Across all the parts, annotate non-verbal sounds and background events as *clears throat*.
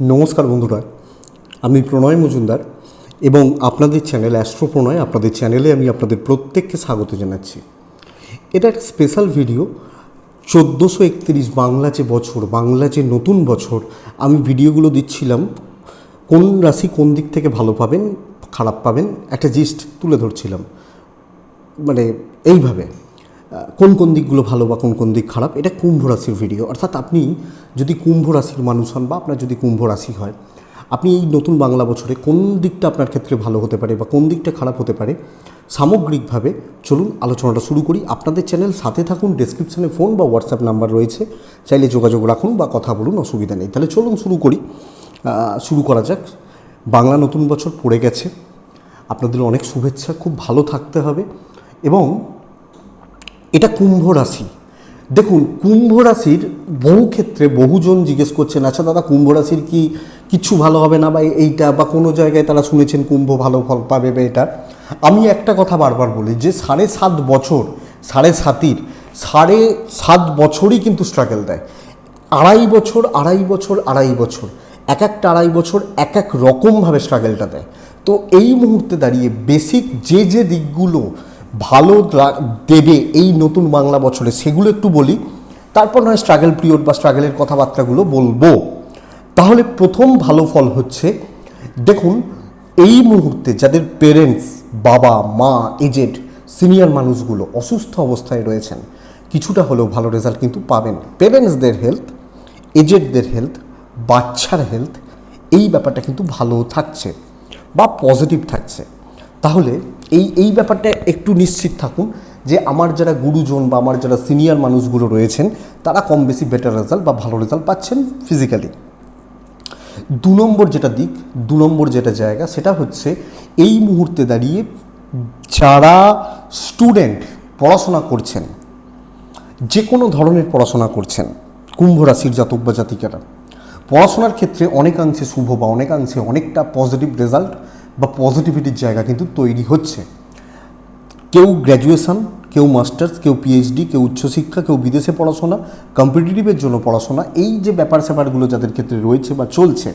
নমস্কার বন্ধুরা, আমি প্রণয় মজুমদার এবং আপনাদের চ্যানেল অ্যাস্ট্রো প্রণয় আপনাদের চ্যানেলে আমি আপনাদের প্রত্যেককে স্বাগত জানাচ্ছি। এটা একটা স্পেশাল ভিডিও, চোদ্দোশো একত্রিশ বাংলা যে বছর, বাংলা যে নতুন বছর, আমি ভিডিওগুলো দিচ্ছিলাম, কোন রাশি কোন দিক থেকে ভালো পাবেন, খারাপ পাবেন, একটা জিস্ট তুলে ধরছিলাম। মানে এইভাবে। কোন কোন দিকগুলো ভালো বা কোন কোন দিক খারাপ, এটা কুম্ভ রাশির ভিডিও অর্থাৎ আপনি যদি কুম্ভ রাশির মানুষ হন বা আপনার যদি কুম্ভ রাশি হয়, আপনি এই নতুন বাংলা বছরে কোন দিকটা আপনার ক্ষেত্রে ভালো হতে পারে বা কোন দিকটা খারাপ হতে পারে, সামগ্রিকভাবে চলুন আলোচনাটা শুরু করি। আপনাদের চ্যানেল সাথে থাকুন ডেসক্রিপশনে ফোন বা হোয়াটসঅ্যাপ নাম্বার রয়েছে। চাইলে যোগাযোগ রাখুন বা কথা বলুন, অসুবিধা নেই। তাহলে চলুন শুরু করি। শুরু করা যাক। বাংলা নতুন বছর পড়ে গেছে। আপনাদের অনেক শুভেচ্ছা, খুব ভালো থাকতে হবে এবং এটা কুম্ভ রাশি। দেখুন, কুম্ভ রাশির বহু ক্ষেত্রে বহুজন জিজ্ঞেস করছেন আচ্ছা দাদা, কুম্ভ রাশির কি কিচ্ছু ভালো হবে না বা এইটা বা কোনো জায়গায় তারা শুনেছেন কুম্ভ ভালো ফল পাবে বা এটা? আমি একটা কথা বারবার বলি যে, সাড়ে সাত বছর, সাড়ে সাতির, সাড়ে সাত বছরই কিন্তু স্ট্রাগল দেয়। আড়াই বছর আড়াই বছর আড়াই বছর, এক একটা আড়াই বছর এক এক রকমভাবে স্ট্রাগলটা দেয়। তো এই মুহূর্তে দাঁড়িয়ে বেসিক যে যে দিকগুলো ভালো দেবে এই নতুন বাংলা বছরে, সেগুলো একটু বলি। তারপর নয় স্ট্রাগল পিরিয়ড বা স্ট্রাগলের কথাবার্তাগুলো বলব। তাহলে প্রথম ভালো ফল হচ্ছে, দেখুন, এই মুহূর্তে যাদের পেরেন্টস বাবা, মা এজেড সিনিয়র মানুষগুলো অসুস্থ অবস্থায় রয়েছেন, কিছুটা হলেও ভালো রেজাল্ট কিন্তু পাবেন। পেরেন্টসদের হেলথ এজেডদের হেলথ বাচ্চার হেলথ এই ব্যাপারটা কিন্তু ভালো থাকছে বা পজিটিভ থাকছে। তাহলে এই এই ব্যাপারটা একটু নিশ্চিত থাকুন যে আমার যারা গুরুজন বা আমার যারা সিনিয়র মানুষগুলো রয়েছেন, তারা কম বেশি বেটার রেজাল্ট বা ভালো রেজাল্ট পাচ্ছেন ফিজিক্যালি দু নম্বর যেটা দিক, দু নম্বর যেটা জায়গা, সেটা হচ্ছে এই মুহূর্তে দাঁড়িয়ে যারা স্টুডেন্ট পড়াশোনা করছেন, যে কোনো ধরনের পড়াশোনা করছেন, কুম্ভ রাশির জাতক বা জাতিকারা, পড়াশোনার ক্ষেত্রে অনেকাংশে শুভ বা অনেকাংশে অনেকটা পজিটিভ রেজাল্ট বা পজিটিভিটির জায়গা কিন্তু তৈরি হচ্ছে। কেউ গ্র্যাজুয়েশন কেউ মাস্টার্স কেউ পিএইচডি কেউ উচ্চশিক্ষা, কেউ বিদেশে পড়াশোনা কম্পিটিটিভের জন্য পড়াশোনা, এই যে ব্যাপার স্যাপারগুলো যাদের ক্ষেত্রে রয়েছে বা চলছে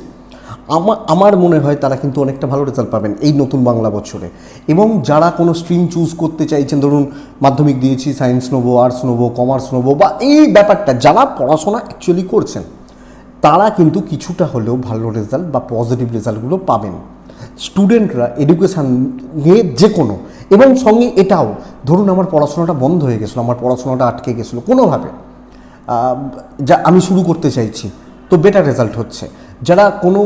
আমার আমার মনে হয় তারা কিন্তু অনেকটা ভালো রেজাল্ট পাবেন এই নতুন বাংলা বছরে। এবং যারা কোনো স্ট্রিম চুজ করতে চাইছেন, ধরুন মাধ্যমিক দিয়েছি সায়েন্স নেব আর্টস নেব কমার্স নেব, বা এই ব্যাপারটা যারা পড়াশোনা অ্যাকচুয়ালি করছেন, তারা কিন্তু কিছুটা হলেও ভালো রেজাল্ট বা পজিটিভ রেজাল্টগুলো পাবেন। স্টুডেন্টরা এডুকেশান নিয়ে যে কোনো, এবং সঙ্গে এটাও, ধরুন আমার পড়াশোনাটা বন্ধ হয়ে গেছিল, আমার পড়াশোনাটা আটকে গেছিল, কোনোভাবে যা আমি শুরু করতে চাইছি, তো বেটার রেজাল্ট হচ্ছে। যারা কোনো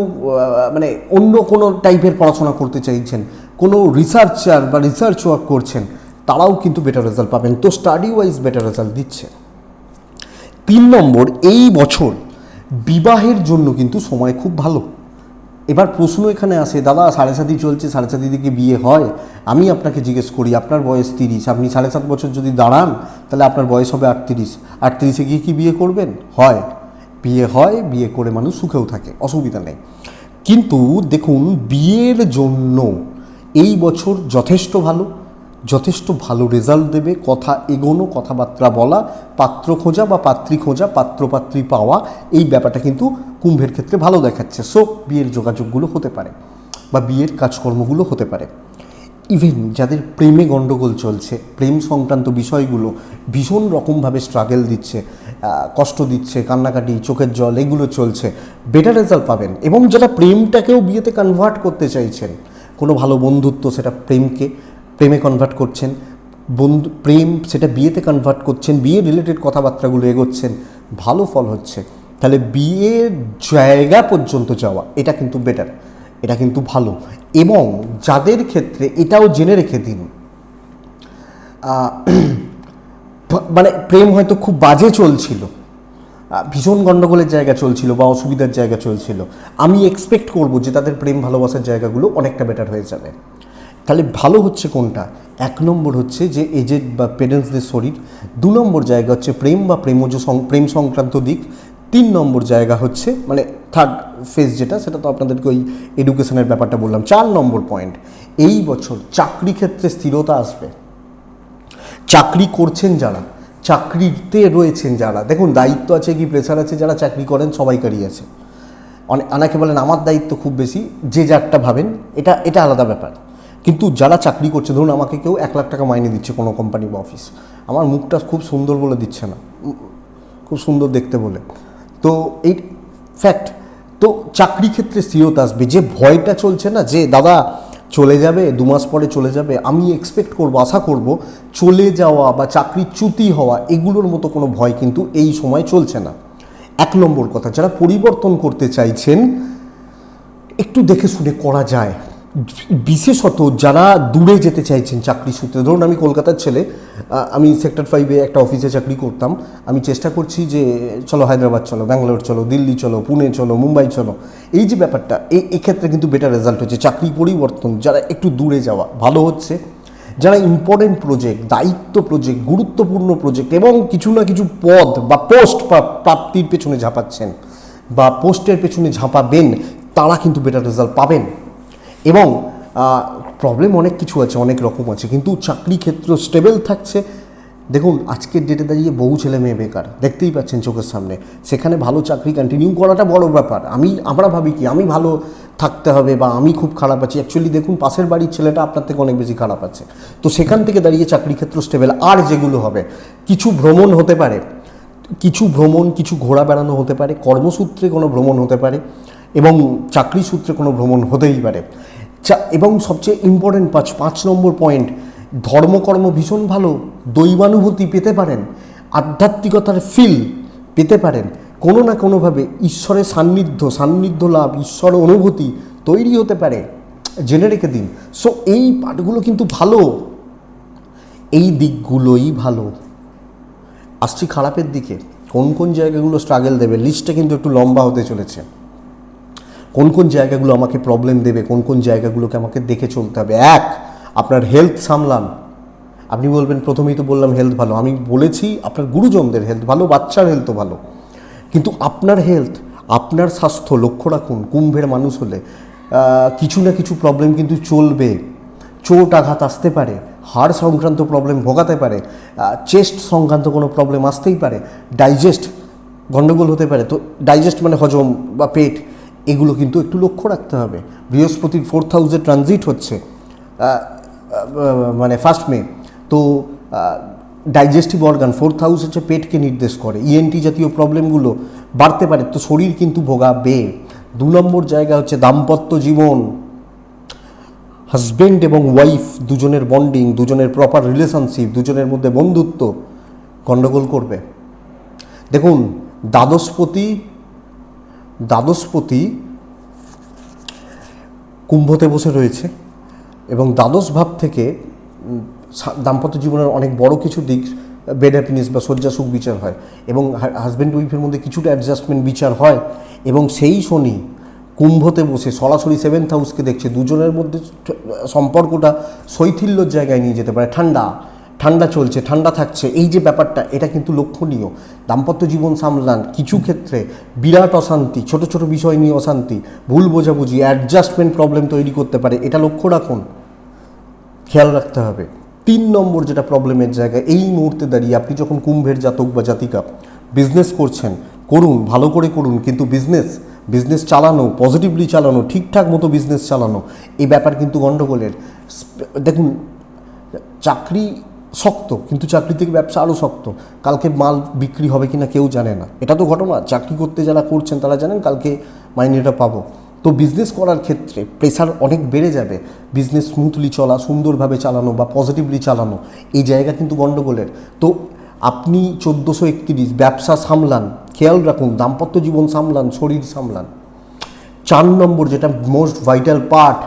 মানে অন্য কোনো টাইপের পড়াশোনা করতে চাইছেন, কোনো রিসার্চার বা রিসার্চ ওয়ার্ক করছেন, তারাও কিন্তু বেটার রেজাল্ট পাবেন। তো স্টাডি ওয়াইজ বেটার রেজাল্ট দিচ্ছে। তিন নম্বর, এই বছর বিবাহের জন্য কিন্তু সময় খুব ভালো। এবার প্রশ্ন এখানে আসে, দাদা সাড়ে সাতই চলছে সাড়ে সাতই দিকে বিয়ে হয়? আমি আপনাকে জিজ্ঞেস করি, আপনার বয়স তিরিশ, আপনি সাড়ে সাত বছর যদি দাঁড়ান, তাহলে আপনার বয়স হবে আটত্রিশ। আটত্রিশে গিয়ে কি বিয়ে করবেন? হয়। বিয়ে হয়, বিয়ে করে মানুষ সুখেও থাকে, অসুবিধা নেই। কিন্তু দেখুন, বিয়ের জন্য এই বছর যথেষ্ট ভালো। যথেষ্ট ভালো রেজাল্ট দেবে, কথা এগোনো, কথাবার্তা বলা, পাত্র খোঁজা বা পাত্রী খোঁজা পাত্রপাত্রী পাওয়া, এই ব্যাপারটা কিন্তু কুম্ভের ক্ষেত্রে ভালো দেখাচ্ছে। সো বিয়ের যোগাযোগগুলো হতে পারে বা বিয়ের কাজকর্মগুলো হতে পারে। ইভেন যাদের প্রেমে গণ্ডগোল চলছে, প্রেম সংক্রান্ত বিষয়গুলো ভীষণ রকমভাবে স্ট্রাগল দিচ্ছে কষ্ট দিচ্ছে, কান্নাকাটি, চোখের জল, এগুলো চলছে বেটার রেজাল্ট পাবেন। এবং যারা প্রেমটাকেও বিয়েতে কনভার্ট করতে চাইছেন, কোনো ভালো বন্ধুত্ব, সেটা প্রেমকে প্রেমে কনভার্ট করছেন, বন্ধু, প্রেম সেটা বিয়েতে কনভার্ট করছেন, বিয়ে রিলেটেড কথাবার্তাগুলো এগোচ্ছেন, ভালো ফল হচ্ছে। তাহলে বিয়ের জায়গা পর্যন্ত যাওয়া, এটা কিন্তু বেটার এটা কিন্তু ভালো। এবং যাদের ক্ষেত্রে এটাও জেনে রেখে দিন *clears throat* মানে প্রেম হয়তো খুব বাজে চলছিল ভীষণ গণ্ডগোলের জায়গা চলছিল বা অসুবিধার জায়গা চলছিল। আমি এক্সপেক্ট করব যে তাদের প্রেম ভালোবাসার জায়গাগুলো অনেকটা বেটার হয়ে যাবে। তাহলে ভালো হচ্ছে কোনটা? এক নম্বর হচ্ছে যে এজেড বা পেরেন্টসদের শরীর। দু নম্বর জায়গা হচ্ছে প্রেম বা প্রেমজ প্রেম সংক্রান্ত দিক। তিন নম্বর জায়গা হচ্ছে মানে থার্ড ফেজ যেটা, সেটা তো আপনাদেরকে ওই এডুকেশনের ব্যাপারটা বললাম। চার নম্বর পয়েন্ট এই বছর চাকরি ক্ষেত্রে স্থিরতা আসবে। চাকরি করছেন যারা, চাকরিতে রয়েছেন যারা, দেখুন দায়িত্ব আছে কি প্রেশার আছে, যারা চাকরি করেন সবাইকারই আছে। অনেক অনেকে বলেন, আমার দায়িত্ব খুব বেশি। যে যারটা ভাবেন, এটা এটা আলাদা ব্যাপার। কিন্তু যারা চাকরি করছে, ধরুন আমাকে কেউ এক লাখ টাকা মাইনে দিচ্ছে কোনো কোম্পানি বা অফিস আমার মুখটা খুব সুন্দর বলে দিচ্ছে না, খুব সুন্দর দেখতে বলে। তো এই ফ্যাক্ট তো চাকরি ক্ষেত্রে স্থিরতা আসবে, যে ভয়টা চলছে না, যে দাদা চলে যাবে, দু মাস পরে চলে যাবে, আমি এক্সপেক্ট করব, আশা করব চলে যাওয়া বা চাকরির চ্যুতি হওয়া, এগুলোর মতো কোনো ভয় কিন্তু এই সময় চলছে না। এক নম্বর কথা, যারা পরিবর্তন করতে চাইছেন, একটু দেখে শুনে করা যায়। বিশেষত যারা দূরে যেতে চাইছেন চাকরি সূত্রে। ধরুন আমি কলকাতার ছেলে আমি সেক্টর ফাইভে একটা অফিসে চাকরি করতাম। আমি চেষ্টা করছি যে, চলো হায়দ্রাবাদ চলো, ব্যাঙ্গালোর চলো, দিল্লি চলো, পুনে চলো, মুম্বাই চলো। এই যে ব্যাপারটা এই এক্ষেত্রে কিন্তু বেটার রেজাল্ট হচ্ছে। চাকরি পরিবর্তন, যারা একটু দূরে যাওয়া, ভালো হচ্ছে। যারা ইম্পর্টেন্ট প্রজেক্ট দায়িত্ব প্রজেক্ট গুরুত্বপূর্ণ প্রজেক্ট এবং কিছু না কিছু পদ বা পোস্ট প্রাপ্তির পেছনে ঝাঁপাচ্ছেন বা পোস্টের পেছনে ঝাঁপাবেন, তারা কিন্তু বেটার রেজাল্ট পাবেন। এবং প্রবলেম অনেক কিছু আছে, অনেক রকম আছে, কিন্তু চাকরি ক্ষেত্র স্টেবল থাকছে। দেখুন, আজকের ডেটে দাঁড়িয়ে বহু ছেলে মেয়ে বেকার, দেখতেই পাচ্ছেন চোখের সামনে। সেখানে ভালো চাকরি কন্টিনিউ করাটা বড় ব্যাপার। আমি, আমরা ভাবি কি, আমি ভালো থাকতে হবে বা আমি খুব খারাপ আছি। অ্যাকচুয়ালি দেখুন, পাশের বাড়ির ছেলেটা আপনার থেকে অনেক বেশি খারাপ আছে। তো সেখান থেকে দাঁড়িয়ে চাকরি ক্ষেত্র স্টেবল আর যেগুলো হবে, কিছু ভ্রমণ হতে পারে। কিছু ভ্রমণ, কিছু ঘোরা বেড়ানো হতে পারে। কর্মসূত্রে কোনো ভ্রমণ হতে পারে। এবং চাকরি সূত্রে কোনো ভ্রমণ হতেই পারে। চা- এবং সবচেয়ে ইম্পর্টেন্ট পাঁচ পাঁচ নম্বর পয়েন্ট ধর্মকর্ম ভীষণ ভালো, দৈবানুভূতি পেতে পারেন, আধ্যাত্মিকতার ফিল পেতে পারেন। কোনো না কোনোভাবে ঈশ্বরের সান্নিধ্য সান্নিধ্য লাভ, ঈশ্বর অনুভূতি তৈরি হতে পারে, জেনে রেখে দিন। সো এই পাঠগুলো কিন্তু ভালো। এই দিকগুলোই ভালো। আসছি খারাপের দিকে। কোন কোন জায়গাগুলো স্ট্রাগল দেবে? লিস্টটা কিন্তু একটু লম্বা হতে চলেছে। কোন কোন জায়গাগুলো আমাকে প্রবলেম দেবে, কোন কোন জায়গাগুলোকে আমাকে দেখে চলতে হবে। এক, আপনার হেলথ সামলান। আপনি বলবেন, প্রথমেই তো বললাম হেলথ ভালো। আমি বলেছি, আপনার গুরুজনদের হেলথ ভালো, বাচ্চার হেলথও ভালো। কিন্তু আপনার হেলথ আপনার স্বাস্থ্য, লক্ষ্য রাখুন, কুম্ভের মানুষ হলে কিছু না কিছু প্রবলেম কিন্তু চলবে। চোট আঘাত আসতে পারে হাড় সংক্রান্ত প্রবলেম ভোগাতে পারে চেস্ট সংক্রান্ত কোনো প্রবলেম আসতেই পারে ডাইজেস্ট গণ্ডগোল হতে পারে। তো ডাইজেস্ট মানে হজম বা পেট। এগুলো কিন্তু একটু লক্ষ্য রাখতে হবে। বৃহস্পতির ফোর্থ হাউসে ট্রানজিট হচ্ছে মানে ফার্স্ট মে। তো ডাইজেস্টিভ অর্গান ফোর্থ হাউস হচ্ছে পেটকে নির্দেশ করে ইএনটি জাতীয় প্রবলেমগুলো বাড়তে পারে, তো শরীর কিন্তু ভোগাবে। দু নম্বর জায়গা হচ্ছে দাম্পত্য জীবন। হাজব্যান্ড এবং ওয়াইফ দুজনের বন্ডিং দুজনের প্রপার রিলেশনশিপ দুজনের মধ্যে বন্ধুত্ব গণ্ডগোল করবে। দেখুন, দ্বাদশপতি দ্বাদশপতি কুম্ভতে বসে রয়েছে এবং দ্বাদশ ভাব থেকে দাম্পত্য জীবনের অনেক বড় কিছু দিক বেড হ্যাপিনেস বা শয্যা সুখ বিচার হয় এবং হাজব্যান্ড ওয়াইফের মধ্যে কিছুটা অ্যাডজাস্টমেন্ট বিচার হয় এবং সেই শনি কুম্ভতে বসে সরাসরি সেভেন্থ হাউসকে দেখছে। দুজনের মধ্যে সম্পর্কটা শৈথিল্যর জায়গায় নিয়ে যেতে পারে। ঠান্ডা ঠান্ডা চলছে, ঠান্ডা থাকছে, এই যে ব্যাপারটা, এটা কিন্তু লক্ষণীয়। দাম্পত্য জীবন সামলান, কিছু ক্ষেত্রে বিরাট অশান্তি, ছোট ছোট বিষয় নিয়ে অশান্তি, ভুল বোঝাবুঝি অ্যাডজাস্টমেন্ট প্রবলেম তৈরি করতে পারে, এটা লক্ষ্য রাখুন। খেয়াল রাখতে হবে। তিন নম্বর যেটা প্রবলেমের জায়গা, এই মুহূর্তে দাঁড়িয়ে আপনি যখন কুম্ভের জাতক বা জাতিকা বিজনেস করছেন, করুন, ভালো করে করুন, কিন্তু বিজনেস বিজনেস চালানো পজিটিভলি চালানো, ঠিকঠাক মতো বিজনেস চালানো, এই ব্যাপার কিন্তু গণ্ডগোলের দেখুন, চাকরি শক্ত, কিন্তু চাকরি থেকে ব্যবসা আরও শক্ত। কালকে মাল বিক্রি হবে কিনা কেউ জানে না। এটা তো ঘটনা, চাকরি করতে যারা করছেন তারা জানেন, কালকে মাইনেটা পাবো। তো বিজনেস করার ক্ষেত্রে প্রেশার অনেক বেড়ে যাবে। বিজনেস স্মুথলি চলা, সুন্দরভাবে চালানো বা পজিটিভলি চালানো, এই জায়গা কিন্তু গণ্ডগোলের তো আপনি চোদ্দোশো একত্রিশ ব্যবসা সামলান, খেয়াল রাখুন, দাম্পত্য জীবন সামলান, শরীর সামলান। চার নম্বর যেটা মোস্ট ভাইটাল পার্ট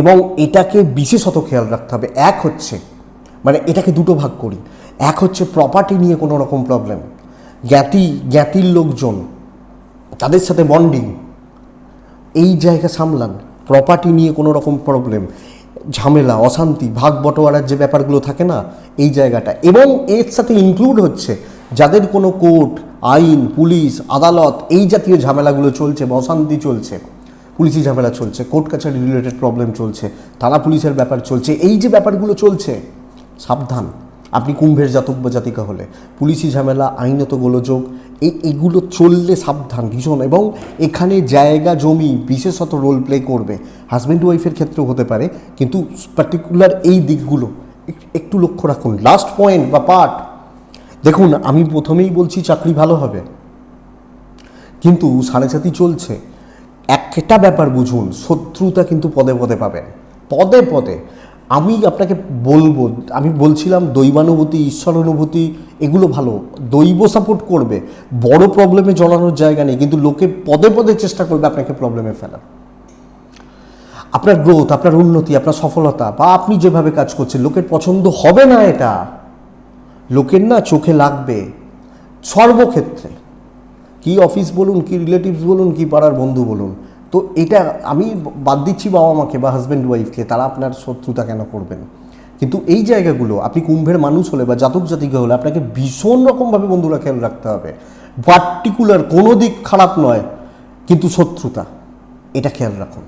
এবং এটাকে বিশেষত খেয়াল রাখতে হবে, এক হচ্ছে মানে এটাকে দুটো ভাগ করি। এক হচ্ছে প্রপার্টি নিয়ে কোনো রকম প্রবলেম জ্ঞাতি, জ্ঞাতির লোকজন, তাদের সাথে বন্ডিং এই জায়গা সামলান প্রপার্টি নিয়ে কোনো রকম প্রবলেম ঝামেলা, অশান্তি, ভাগ বটোয়ারার যে ব্যাপারগুলো থাকে না, এই জায়গাটা। এবং এর সাথে ইনক্লুড হচ্ছে যাদের কোনো কোর্ট, আইন, পুলিশ, আদালত এই জাতীয় ঝামেলাগুলো চলছে বা অশান্তি চলছে, পুলিশি ঝামেলা চলছে, কোর্ট কাছারি রিলেটেড প্রবলেম চলছে, থানা পুলিশের ব্যাপার চলছে, এই যে ব্যাপারগুলো চলছে সাবধান। আপনি কুম্ভের জাতক বা জাতিকা হলে, পুলিশি ঝামেলা, আইনত গোলযোগ এই এগুলো চললে সাবধান ভীষণ এবং এখানে জায়গা, জমি বিশেষত রোল প্লে করবে। হাজব্যান্ড ওয়াইফের ক্ষেত্রেও হতে পারে, কিন্তু পার্টিকুলার এই দিকগুলো একটু লক্ষ্য রাখুন। লাস্ট পয়েন্ট বা পার্ট দেখুন, আমি প্রথমেই বলছি চাকরি ভালো হবে। কিন্তু সাড়ে সাথী চলছে। একটা ব্যাপার বুঝুন, শত্রুতা কিন্তু পদে পদে পাবেন। পদে পদে আমি আপনাকে বলব, আমি বলছিলাম দৈবানুভূতি ঈশ্বর অনুভূতি এগুলো ভালো। দৈব সাপোর্ট করবে। বড় প্রবলেমে জড়ানোর জায়গা নেই, কিন্তু লোকে পদে পদে চেষ্টা করবে আপনাকে প্রবলেমে ফেলার। আপনার গ্রোথ আপনার উন্নতি, আপনার সফলতা, বা আপনি যেভাবে কাজ করছেন, লোকের পছন্দ হবে না এটা। লোকের না চোখে লাগবে। সর্বক্ষেত্রে। কি অফিস বলুন, কি রিলেটিভস বলুন, কি পাড়ার বন্ধু বলুন তো এটা আমি বাদ দিচ্ছি বাবা মাকে বা হাজব্যান্ড ওয়াইফকে তারা আপনার শত্রুতা কেন করবেন? কিন্তু এই জায়গাগুলো, আপনি কুম্ভের মানুষ হলে বা জাতক জাতিকা হলে আপনাকে ভীষণ রকমভাবে বন্ধুরা খেয়াল রাখতে হবে। পার্টিকুলার কোনো দিক খারাপ নয়, কিন্তু শত্রুতা, এটা খেয়াল রাখুন।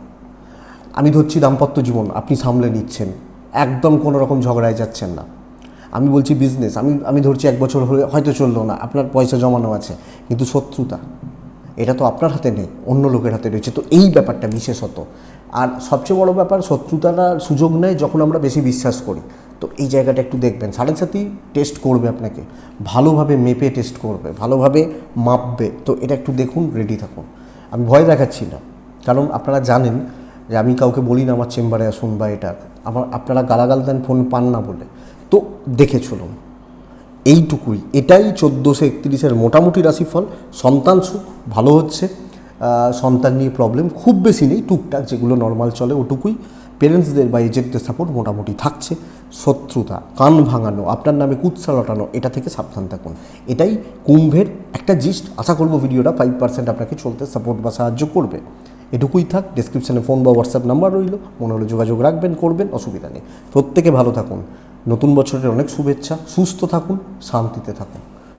আমি ধরছি দাম্পত্য জীবন, আপনি সামলে নিচ্ছেন, একদম কোনো রকম ঝগড়ায় যাচ্ছেন না। আমি বলছি বিজনেস আমি আমি ধরছি এক বছর হয়ে হয়তো চলল না, আপনার পয়সা জমানো আছে, কিন্তু শত্রুতা এটা তো আপনার হাতে নেই, অন্য লোকের হাতে রয়েছে। তো এই ব্যাপারটা বিশেষত। আর সবচেয়ে বড় ব্যাপার শত্রুতাটা সুযোগ নেয় যখন আমরা বেশি বিশ্বাস করি। তো এই জায়গাটা একটু দেখবেন। সাড়ে সাথী টেস্ট করবে আপনাকে। ভালোভাবে মেপে টেস্ট করবে, ভালোভাবে মাপবে। তো এটা একটু দেখুন রেডি থাকুন। আমি ভয় দেখাচ্ছি না। কারণ আপনারা জানেন যে আমি কাউকে বলি না আমার চেম্বারে আসুন বা এটা আমার আপনারা গালাগাল দেন, ফোন পান না বলে। তো দেখে চলুন। এইটুকুই। এটাই চোদ্দোশো একত্রিশের মোটামুটি রাশিফল। সন্তান সুখ, ভালো হচ্ছে। সন্তান নিয়ে প্রবলেম খুব বেশি নেই, টুকটাক যেগুলো নর্মাল চলে ওটুকুই। পেরেন্টসদের বা এজেন্টদের সাপোর্ট মোটামুটি থাকছে। শত্রুতা, কান ভাঙানো, আপনার নামে কুৎসা লটানো, এটা থেকে সাবধান থাকুন। এটাই কুম্ভের একটা জিস্ট আশা করব ভিডিওটা ফাইভ পার্সেন্ট আপনাকে চলতে সাপোর্ট বা সাহায্য করবে। এটুকুই থাক ডিসক্রিপশানে ফোন বা হোয়াটসঅ্যাপ নাম্বার রইল। মনে হলে যোগাযোগ রাখবেন, করবেন, অসুবিধা নেই। প্রত্যেকে ভালো থাকুন। নতুন বছরের অনেক শুভেচ্ছা সুস্থ থাকুন শান্তিতে থাকুন।